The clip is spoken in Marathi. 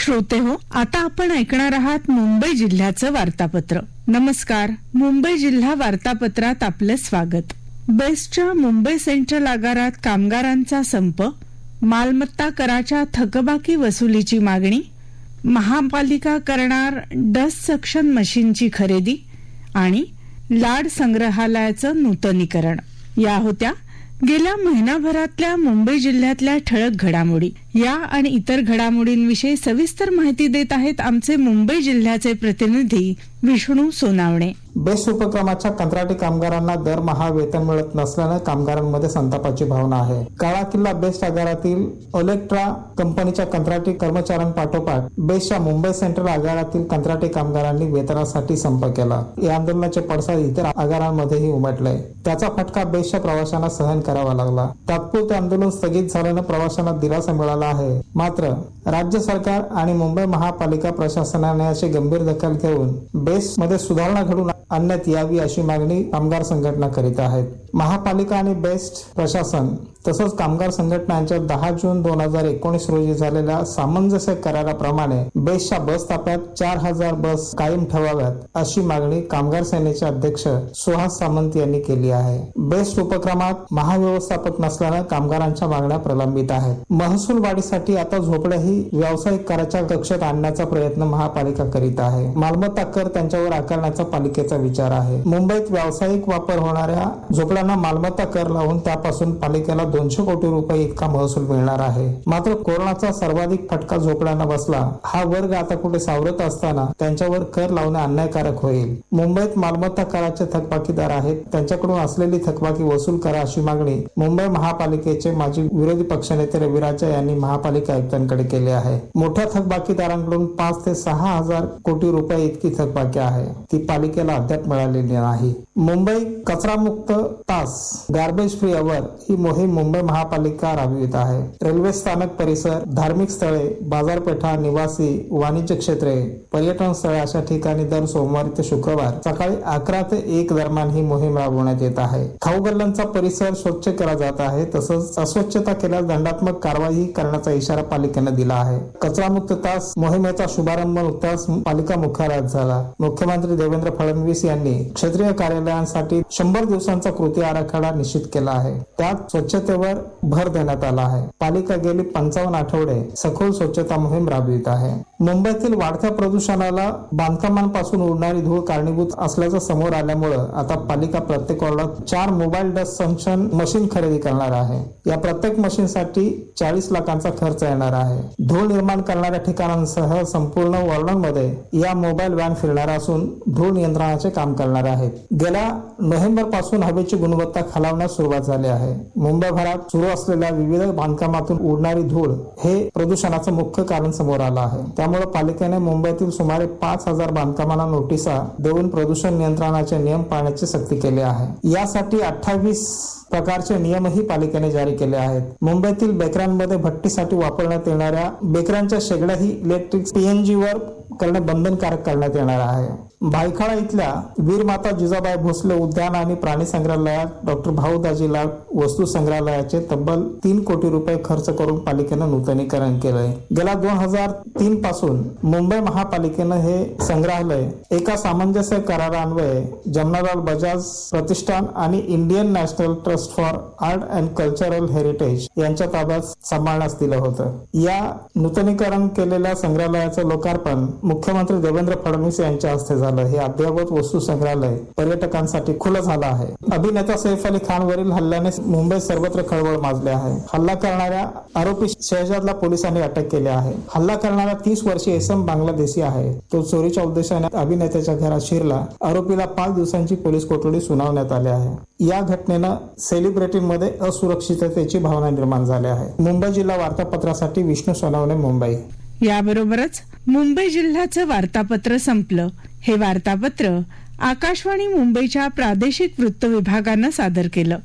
श्रोते हो आता आपण ऐकणार आहात मुंबई जिल्ह्याचं वार्तापत्र. नमस्कार मुंबई जिल्हा वार्तापत्रात आपलं स्वागत. बेस्टच्या मुंबई सेंट्रल आगारात कामगारांचा संप मालमत्ता कराच्या थकबाकी वसुलीची मागणी महापालिका करणार डस्ट सक्शन मशीनची खरेदी आणि लाड संग्रहालयाचं नूतनीकरण. या होत्या गेल्या महिनाभरातल्या मुंबई जिल्ह्यातल्या ठळक घडामोडी. या आणि इतर घडामोडींविषयी सविस्तर माहिती देत आहेत आमचे मुंबई जिल्ह्याचे प्रतिनिधी विष्णू सोनावणे. बेस्ट उपक्रमाच्या कंत्राटी कामगारांना दरमहा वेतन मिळत नसल्यानं कामगारांमध्ये संतापाची भावना आहे. काळा किल्ला बेस्ट आगारातील ओलेक्ट्रा कंपनीच्या कंत्राटी कर्मचाऱ्यांपाठोपाठ बेस्टच्या मुंबई सेंट्रल आगारातील कंत्राटी कामगारांनी वेतनासाठी संप केला. या आंदोलनाचे पडसाद इतर आगारांमध्येही उमटले. त्याचा फटका बेस्टच्या प्रवाशांना सहन करावा लागला. तात्पुरते आंदोलन स्थगित झाल्यानं प्रवाशांना दिलासा मिळाला आहे. मात्र राज्य सरकार आणि मुंबई महापालिका प्रशासनाने याची गंभीर दखल घेऊन बेस मध्ये सुधारणा घडून आणण्यात यावी अशी मागणी कामगार संघटना करीत आहेत. महापालिका आणि बेस्ट प्रशासन तसंच कामगार संघटना यांच्या दहा जून दोन हजार एकोणीस रोजी झालेल्या सामंजस्य कराराप्रमाणे बेस्टच्या बस ताफ्यात चार हजार बस कायम ठेवाव्यात अशी मागणी कामगार सेनेचे अध्यक्ष सुहास सामंत यांनी केली आहे. बेस्ट उपक्रमात महाव्यवस्थापक नसल्यानं कामगारांच्या मागण्या प्रलंबित आहेत. महसूल वाढीसाठी आता झोपड्याही व्यावसायिक कराच्या कक्षेत आणण्याचा प्रयत्न महापालिका करीत आहे. मालमत्ता कर त्यांच्यावर आकारण्याचा पालिकेचा विचार आहे. मुंबईत व्यावसायिक वापर होणाऱ्या झोपड्यांना मालमत्ता कर लावून त्यापासून पालिकेला दोनशे कोटी रुपये इतका महसूल मिळणार आहे. मात्र कोरोनाचा सर्वाधिक फटका झोपड्यांना बसला. हा वर्ग आता कुठे सावरत असताना त्यांच्यावर कर लावणे अन्यायकारक होईल. मुंबईत मालमत्ता कराचे थकबाकीदार आहेत. त्यांच्याकडून असलेली थकबाकी वसूल करा अशी मागणी मुंबई महापालिकेचे माजी विरोधी पक्षनेते रविराजा यांनी महापालिका आयुक्तांकडे केली आहे. मोठ्या थकबाकीदारांकडून पाच ते सहा हजार कोटी रुपये इतकी थकबाकी आहे. ती पालिकेला खात्यात मिळालेली नाही. मुंबई कचरामुक्त तास गार्बेज फ्री अवर ही मोहीम मुंबई महापालिका राबवित आहे. रेल्वे स्थानक परिसर धार्मिक स्थळे बाजारपेठा निवासी वाणिज्य क्षेत्रे पर्यटन स्थळे अशा ठिकाणी दर सोमवारी ते शुक्रवार सकाळी अकरा ते एक दरम्यान ही मोहीम राबवण्यात येत आहे. खाऊ गल्ल्यांचा परिसर स्वच्छ केला जात आहे तसंच अस्वच्छता केल्यास दंडात्मक कारवाई करण्याचा इशारा पालिकेने दिला आहे. कचरामुक्त तास मोहिमेचा शुभारंभ नुकताच पालिका मुख्यालयात झाला. मुख्यमंत्री देवेंद्र फडणवीस फडणवीस यांनी क्षेत्रीय कार्यालयांसाठी शंभर दिवसांचा कृती आराखडा निश्चित केला आहे. त्यात स्वच्छतेवर भर देण्यात आला आहे. पालिका गेली पंचावन्न आठवडे सखोल स्वच्छता मोहीम राबवित आहे. मुंबईतील वाढत्या प्रदूषणाला बांधकामांपासून उडणारी धूळ कारणीभूत असल्याचं समोर आल्यामुळं आता पालिका प्रत्येक वॉर्डात चार मोबाईल डस्ट संशन मशीन खरेदी करणार आहे. या प्रत्येक मशीनसाठी चाळीस लाखांचा खर्च येणार आहे. धूळ निर्माण करणाऱ्या ठिकाणांसह संपूर्ण वॉर्डांमध्ये या मोबाईल व्हॅन फिरणार असून धूळ नियंत्रणाचे काम करणार आहेत गेल्या नोव्हेंबरपासून हवेची गुणवत्ता खालावण्यास सुरुवात झाली आहे. मुंबईभरात सुरू असलेल्या विविध बांधकामातून उडणारी धूळ हे प्रदूषणाचं मुख्य कारण समोर आलं आहे. त्यामुळे पालिकेने मुंबईतील सुमारे पाच हजार बांधकामांना नोटिसा देऊन प्रदूषण नियंत्रणाचे नियम पाळण्याची सक्ती केली आहे. यासाठी अठ्ठावीस प्रकारचे नियमही पालिकेने जारी केले आहेत. मुंबईतील बेकरांमध्ये भट्टीसाठी वापरण्यात येणाऱ्या बेकरांच्या शेगड्याही इलेक्ट्रिक पीएनजी वर करणे बंधनकारक करण्यात येणार आहे. भायखळा इथल्या वीरमाता जिजाबाई भोसले उद्यान आणि प्राणी संग्रहालयात डॉक्टर भाऊ दाजीला वस्तू संग्रहालयाचे तब्बल तीन कोटी रुपये खर्च करून पालिकेनं नूतनीकरण केलंय. गेल्या दोन हजार तीन पासून मुंबई महापालिकेनं हे संग्रहालय एका सामंजस्य करारान्वये जमनालाल बजाज प्रतिष्ठान आणि Indian National Trust Trust for Art and Cultural Heritage यांच्या ताब्यात सांभाळण्यास दिलं होतं. या नूतनीकरण केलेल्या संग्रहालयाचं लोकार्पण मुख्यमंत्री देवेंद्र फडणवीस यांच्या हस्ते झालं. हे अद्ययावत वस्तू संग्रहालय पर्यटकांसाठी खुलं झालं आहे. अभिनेता सैफ अली खान वरील हल्ल्याने मुंबईत सर्वत्र खळबळ माजले आहे. हल्ला करणाऱ्या आरोपी शहजादला पोलिसांनी अटक केली आहे. हल्ला करणारा तीस वर्षीय एसम बांगलादेशी आहे. तो चोरीच्या उद्देशाने अभिनेत्याच्या घरात शिरला. आरोपीला पाच दिवसांची पोलीस कोठडी सुनावण्यात आली आहे. या घटनेनं सेलिब्रिटीमध्ये असुरक्षिततेची भावना निर्माण झाली आहे. मुंबई जिल्हा वार्तापत्रासाठी विष्णू सोनावणे मुंबई. याबरोबरच मुंबई जिल्ह्याचं वार्तापत्र संपलं. हे वार्तापत्र आकाशवाणी मुंबईच्या प्रादेशिक वृत्त विभागानं सादर केलं.